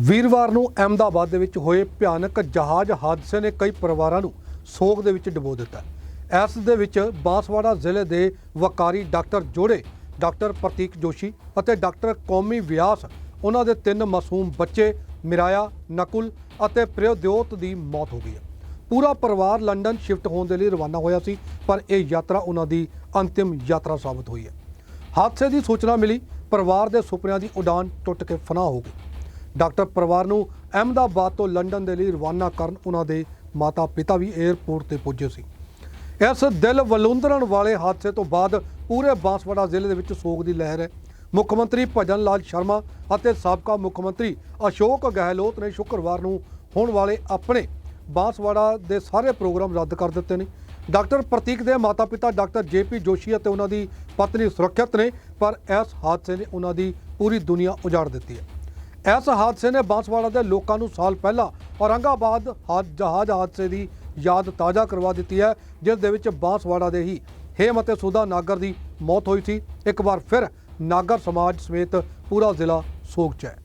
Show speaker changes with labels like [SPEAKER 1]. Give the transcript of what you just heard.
[SPEAKER 1] ਵੀਰਵਾਰ ਨੂੰ ਅਹਿਮਦਾਬਾਦ ਦੇ ਵਿੱਚ ਹੋਏ ਭਿਆਨਕ ਜਹਾਜ਼ ਹਾਦਸੇ ਨੇ ਕਈ ਪਰਿਵਾਰਾਂ ਨੂੰ ਸੋਗ ਦੇ ਵਿੱਚ ਡੁਬੋ ਦਿੱਤਾ। ਇਸ ਦੇ ਵਿੱਚ ਬਾਂਸਵਾੜਾ ਜ਼ਿਲ੍ਹੇ ਦੇ ਵਕਾਰੀ ਡਾਕਟਰ ਜੋੜੇ, ਡਾਕਟਰ ਪ੍ਰਤੀਕ ਜੋਸ਼ੀ ਅਤੇ ਡਾਕਟਰ ਕੌਮੀ ਵਿਆਸ, ਉਹਨਾਂ ਦੇ ਤਿੰਨ ਮਾਸੂਮ ਬੱਚੇ ਮਿਰਾਇਆ, ਨਕੁਲ ਅਤੇ ਪ੍ਰਿਯੋਦਿਓਤ ਦੀ ਮੌਤ ਹੋ ਗਈ ਹੈ। ਪੂਰਾ ਪਰਿਵਾਰ ਲੰਡਨ ਸ਼ਿਫਟ ਹੋਣ ਦੇ ਲਈ ਰਵਾਨਾ ਹੋਇਆ ਸੀ, ਪਰ ਇਹ ਯਾਤਰਾ ਉਹਨਾਂ ਦੀ ਅੰਤਿਮ ਯਾਤਰਾ ਸਾਬਤ ਹੋਈ ਹੈ। ਹਾਦਸੇ ਦੀ ਸੂਚਨਾ ਮਿਲੀ, ਪਰਿਵਾਰ ਦੇ ਸੁਪਨਿਆਂ ਦੀ ਉਡਾਨ ਟੁੱਟ ਕੇ ਫਨਾਹ ਹੋ ਗਈ। ਡਾਕਟਰ ਪਰਿਵਾਰ ਨੂੰ ਅਹਿਮਦਾਬਾਦ ਤੋਂ ਲੰਡਨ ਦੇ ਲਈ ਰਵਾਨਾ ਕਰਨ ਉਹਨਾਂ ਦੇ ਮਾਤਾ ਪਿਤਾ ਵੀ 에ਅਰਪੋਰਟ ਤੇ ਪੁੱਜੇ ਸੀ। ਇਸ ਦਿਲ ਵਲੁੰਦਰਨ ਵਾਲੇ ਹਾਦਸੇ ਤੋਂ ਬਾਅਦ ਪੂਰੇ ਬਾਂਸਵਾੜਾ ਜ਼ਿਲ੍ਹੇ ਦੇ ਵਿੱਚ ਸੋਗ ਦੀ ਲਹਿਰ ਹੈ। ਮੁੱਖ ਮੰਤਰੀ ਭਜਨ ਲਾਲ ਸ਼ਰਮਾ ਅਤੇ ਸਾਬਕਾ ਮੁੱਖ ਮੰਤਰੀ ਅਸ਼ੋਕ ਗਹਿਲੋਤ ਨੇ ਸ਼ੁੱਕਰਵਾਰ ਨੂੰ ਹੋਣ ਵਾਲੇ ਆਪਣੇ ਬਾਂਸਵਾੜਾ ਦੇ ਸਾਰੇ ਪ੍ਰੋਗਰਾਮ ਰੱਦ ਕਰ ਦਿੱਤੇ ਨੇ। ਡਾਕਟਰ ਪ੍ਰਤੀਕ ਦੇ ਮਾਤਾ-ਪਿਤਾ ਡਾਕਟਰ ਜੇਪੀ ਜੋਸ਼ੀ ਅਤੇ ਉਹਨਾਂ ਦੀ ਪਤਨੀ ਸੁਰੱਖਿਅਤ ਨੇ, ਪਰ ਇਸ ਹਾਦਸੇ ਨੇ ਉਹਨਾਂ ਦੀ ਪੂਰੀ ਦੁਨੀਆ ਉਜਾੜ ਦਿੱਤੀ ਹੈ। ਇਸ ਹਾਦਸੇ ਨੇ ਬਾਂਸਵਾੜਾ ਦੇ ਲੋਕਾਂ ਨੂੰ ਸਾਲ ਪਹਿਲਾਂ ਔਰੰਗਾਬਾਦ ਹਾਦ ਜਹਾਜ਼ ਹਾਦਸੇ ਦੀ ਯਾਦ ਤਾਜ਼ਾ ਕਰਵਾ ਦਿੱਤੀ ਹੈ, ਜਿਸ ਦੇ ਵਿੱਚ ਬਾਂਸਵਾੜਾ ਦੇ ਹੀ ਹੇਮ ਅਤੇ ਸੁਧਾ ਨਾਗਰ ਦੀ ਮੌਤ ਹੋਈ ਸੀ। ਇੱਕ ਵਾਰ ਫਿਰ ਨਾਗਰ ਸਮਾਜ ਸਮੇਤ ਪੂਰਾ ਜ਼ਿਲ੍ਹਾ ਸੋਗ 'ਚ ਹੈ।